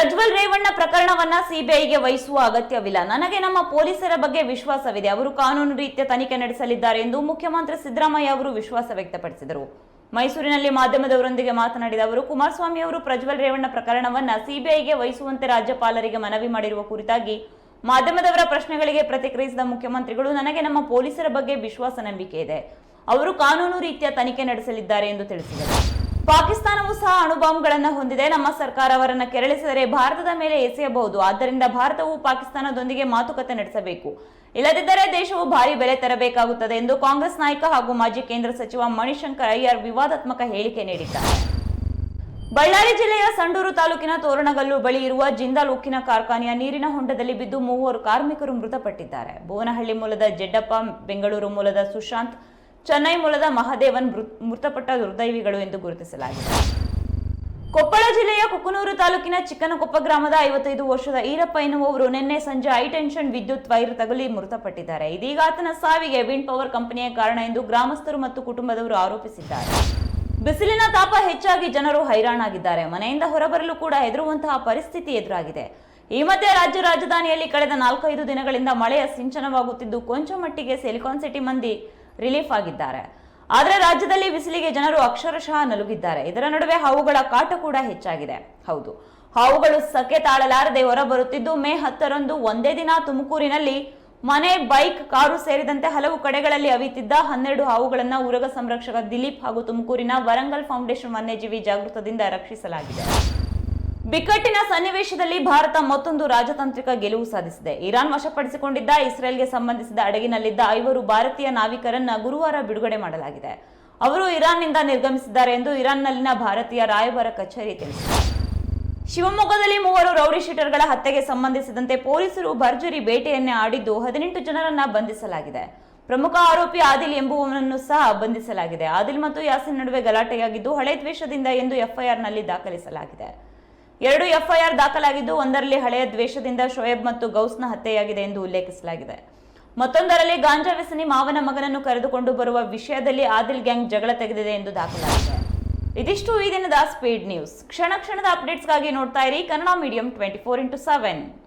ಪ್ರಜ್ವಲ್ ರೇವಣ್ಣ ಪ್ರಕರಣವನ್ನ ಸಿಬಿಐಗೆ ವಹಿಸುವ ಅಗತ್ಯವಿಲ್ಲ. ನನಗೆ ನಮ್ಮ ಪೊಲೀಸರ ಬಗ್ಗೆ ವಿಶ್ವಾಸವಿದೆ. ಅವರು ಕಾನೂನು ರೀತಿಯ ತನಿಖೆ ನಡೆಸಲಿದ್ದಾರೆ ಎಂದು ಮುಖ್ಯಮಂತ್ರಿ ಸಿದ್ದರಾಮಯ್ಯ ಅವರು ವಿಶ್ವಾಸ ವ್ಯಕ್ತಪಡಿಸಿದರು. ಮೈಸೂರಿನಲ್ಲಿ ಮಾಧ್ಯಮದವರೊಂದಿಗೆ ಮಾತನಾಡಿದ ಅವರು, ಕುಮಾರಸ್ವಾಮಿ ಅವರು ಪ್ರಜ್ವಲ್ ರೇವಣ್ಣ ಪ್ರಕರಣವನ್ನ ಸಿಬಿಐಗೆ ವಹಿಸುವಂತೆ ರಾಜ್ಯಪಾಲರಿಗೆ ಮನವಿ ಮಾಡಿರುವ ಕುರಿತಾಗಿ ಮಾಧ್ಯಮದವರ ಪ್ರಶ್ನೆಗಳಿಗೆ ಪ್ರತಿಕ್ರಿಯಿಸಿದ ಮುಖ್ಯಮಂತ್ರಿಗಳು, ನನಗೆ ನಮ್ಮ ಪೊಲೀಸರ ಬಗ್ಗೆ ವಿಶ್ವಾಸ ನಂಬಿಕೆ ಇದೆ. ಅವರು ಕಾನೂನು ರೀತಿಯ ತನಿಖೆ ನಡೆಸಲಿದ್ದಾರೆ ಎಂದು ತಿಳಿಸಿದರು. ಪಾಕಿಸ್ತಾನವು ಸಹ ಅಣುಬಾಂಬ್ಗಳನ್ನು ಹೊಂದಿದೆ. ನಮ್ಮ ಸರ್ಕಾರ ಅವರನ್ನು ಕೆರಳಿಸಿದರೆ ಭಾರತದ ಮೇಲೆ ಎಸೆಯಬಹುದು. ಆದ್ದರಿಂದ ಭಾರತವು ಪಾಕಿಸ್ತಾನದೊಂದಿಗೆ ಮಾತುಕತೆ ನಡೆಸಬೇಕು. ಇಲ್ಲದಿದ್ದರೆ ದೇಶವು ಭಾರಿ ಬೆಲೆ ತರಬೇಕಾಗುತ್ತದೆ ಎಂದು ಕಾಂಗ್ರೆಸ್ ನಾಯಕ ಹಾಗೂ ಮಾಜಿ ಕೇಂದ್ರ ಸಚಿವ ಮಣಿಶಂಕರ್ ಅಯ್ಯರ್ ವಿವಾದಾತ್ಮಕ ಹೇಳಿಕೆ ನೀಡಿದ್ದಾರೆ. ಬಳ್ಳಾರಿ ಜಿಲ್ಲೆಯ ಸಂಡೂರು ತಾಲೂಕಿನ ತೋರಣಗಲ್ಲು ಬಳಿ ಇರುವ ಜಿಂದಾಲ್ ಉಕ್ಕಿನ ಕಾರ್ಖಾನೆಯ ನೀರಿನ ಹೊಂಡದಲ್ಲಿ ಬಿದ್ದು ಮೂವರು ಕಾರ್ಮಿಕರು ಮೃತಪಟ್ಟಿದ್ದಾರೆ. ಭುವನಹಳ್ಳಿ ಮೂಲದ ಜಡ್ಡಪ್ಪ, ಬೆಂಗಳೂರು ಮೂಲದ ಸುಶಾಂತ್ ಚೆನ್ನೈ ಮೂಲದ ಮಹದೇವನ್ ಮೃತ್- ಮೃತಪಟ್ಟ ದುರ್ದೈವಿಗಳು ಎಂದು ಗುರುತಿಸಲಾಗಿದೆ. ಕೊಪ್ಪಳ ಜಿಲ್ಲೆಯ ಕುಕನೂರು ತಾಲೂಕಿನ ಚಿಕ್ಕನಕೊಪ್ಪ ಗ್ರಾಮದ ಐವತ್ತೈದು ವರ್ಷದ ಈರಪ್ಪ ಎನ್ನುವವರು ನಿನ್ನೆ ಸಂಜೆ ಹೈ ಟೆನ್ಷನ್ ವಿದ್ಯುತ್ ವೈರ್ ತಗುಲಿ ಮೃತಪಟ್ಟಿದ್ದಾರೆ. ಇದೀಗ ಆತನ ಸಾವಿಗೆ ವಿಂಡ್ ಪವರ್ ಕಂಪನಿಯ ಕಾರಣ ಎಂದು ಗ್ರಾಮಸ್ಥರು ಮತ್ತು ಕುಟುಂಬದವರು ಆರೋಪಿಸಿದ್ದಾರೆ. ಬಿಸಿಲಿನ ತಾಪ ಹೆಚ್ಚಾಗಿ ಜನರು ಹೈರಾಣಾಗಿದ್ದಾರೆ. ಮನೆಯಿಂದ ಹೊರಬರಲು ಕೂಡ ಹೆದರುವಂತಹ ಪರಿಸ್ಥಿತಿ ಎದುರಾಗಿದೆ. ಈ ಮಧ್ಯೆ ರಾಜ್ಯ ರಾಜಧಾನಿಯಲ್ಲಿ ಕಳೆದ ನಾಲ್ಕೈದು ದಿನಗಳಿಂದ ಮಳೆಯ ಸಿಂಚನವಾಗುತ್ತಿದ್ದು ಕೊಂಚ ಮಟ್ಟಿಗೆ ಸಿಲಿಕಾನ್ ಸಿಟಿ ಮಂದಿ ರಿಲೀಫ್ ಆಗಿದ್ದಾರೆ. ಆದರೆ ರಾಜ್ಯದಲ್ಲಿ ಬಿಸಿಲಿಗೆ ಜನರು ಅಕ್ಷರಶಃ ನಲುಗಿದ್ದಾರೆ. ಇದರ ನಡುವೆ ಹಾವುಗಳ ಕಾಟ ಕೂಡ ಹೆಚ್ಚಾಗಿದೆ. ಹೌದು. ಹಾವುಗಳು ಸಕೆ ತಾಳಲಾರದೆ ಹೊರಬರುತ್ತಿದ್ದು, ಮೇ ಹತ್ತರಂದು ಒಂದೇ ದಿನ ತುಮಕೂರಿನಲ್ಲಿ ಮನೆ, ಬೈಕ್, ಕಾರು ಸೇರಿದಂತೆ ಹಲವು ಕಡೆಗಳಲ್ಲಿ ಅವಿತಿದ್ದ ಹನ್ನೆರಡು ಹಾವುಗಳನ್ನು ಉರಗ ಸಂರಕ್ಷಕ ದಿಲೀಪ್ ಹಾಗೂ ತುಮಕೂರಿನ ವರಂಗಲ್ ಫೌಂಡೇಶನ್ ವನ್ಯಜೀವಿ ಜಾಗೃತದಿಂದ ರಕ್ಷಿಸಲಾಗಿದೆ. ಬಿಕ್ಕಟ್ಟಿನ ಸನ್ನಿವೇಶದಲ್ಲಿ ಭಾರತ ಮತ್ತೊಂದು ರಾಜತಾಂತ್ರಿಕ ಗೆಲುವು ಸಾಧಿಸಿದೆ. ಇರಾನ್ ವಶಪಡಿಸಿಕೊಂಡಿದ್ದ ಇಸ್ರೇಲ್ಗೆ ಸಂಬಂಧಿಸಿದ ಅಡಗಿನಲ್ಲಿದ್ದ ಐವರು ಭಾರತೀಯ ನಾವಿಕರನ್ನ ಗುರುವಾರ ಬಿಡುಗಡೆ ಮಾಡಲಾಗಿದೆ. ಅವರು ಇರಾನ್ನಿಂದ ನಿರ್ಗಮಿಸಿದ್ದಾರೆ ಎಂದು ಇರಾನ್ನಲ್ಲಿನ ಭಾರತೀಯ ರಾಯಭಾರ ಕಚೇರಿ ತಿಳಿಸಿದೆ. ಶಿವಮೊಗ್ಗದಲ್ಲಿ ಮೂವರು ರೌಡಿ ಶೀಟರ್ಗಳ ಹತ್ಯೆಗೆ ಸಂಬಂಧಿಸಿದಂತೆ ಪೊಲೀಸರು ಭರ್ಜರಿ ಬೇಟೆಯನ್ನೇ ಆಡಿದ್ದು ಹದಿನೆಂಟು ಜನರನ್ನ ಬಂಧಿಸಲಾಗಿದೆ. ಪ್ರಮುಖ ಆರೋಪಿ ಆದಿಲ್ ಎಂಬುವವನನ್ನು ಸಹ ಬಂಧಿಸಲಾಗಿದೆ. ಆದಿಲ್ ಮತ್ತು ಯಾಸಿನ್ ನಡುವೆ ಗಲಾಟೆಯಾಗಿದ್ದು ಹಳೆ ದ್ವೇಷದಿಂದ ಎಂದು ಎಫ್ಐಆರ್ನಲ್ಲಿ ದಾಖಲಿಸಲಾಗಿದೆ. ಎರಡು ಎಫ್ಐಆರ್ ದಾಖಲಾಗಿದ್ದು, ಒಂದರಲ್ಲಿ ಹಳೆಯ ದ್ವೇಷದಿಂದ ಶೋಯಬ್ ಮತ್ತು ಗೌಸ್ನ ಹತ್ಯೆಯಾಗಿದೆ ಎಂದು ಉಲ್ಲೇಖಿಸಲಾಗಿದೆ. ಮತ್ತೊಂದರಲ್ಲಿ ಗಾಂಜಾ ವ್ಯಸನಿ ಮಾವನ ಮಗನನ್ನು ಕರೆದುಕೊಂಡು ಬರುವ ವಿಷಯದಲ್ಲಿ ಆದಿಲ್ ಗ್ಯಾಂಗ್ ಜಗಳ ತೆಗೆದಿದೆ ಎಂದು ದಾಖಲಾಗಿದೆ. ಇದಿಷ್ಟು ಈ ದಿನದ ಸ್ಪೀಡ್ ನ್ಯೂಸ್ ಕ್ಷಣ ಕ್ಷಣದ ಅಪ್ಡೇಟ್ಸ್ಗಾಗಿ ನೋಡ್ತಾ ಇರಿ Kannada medium twenty four into seven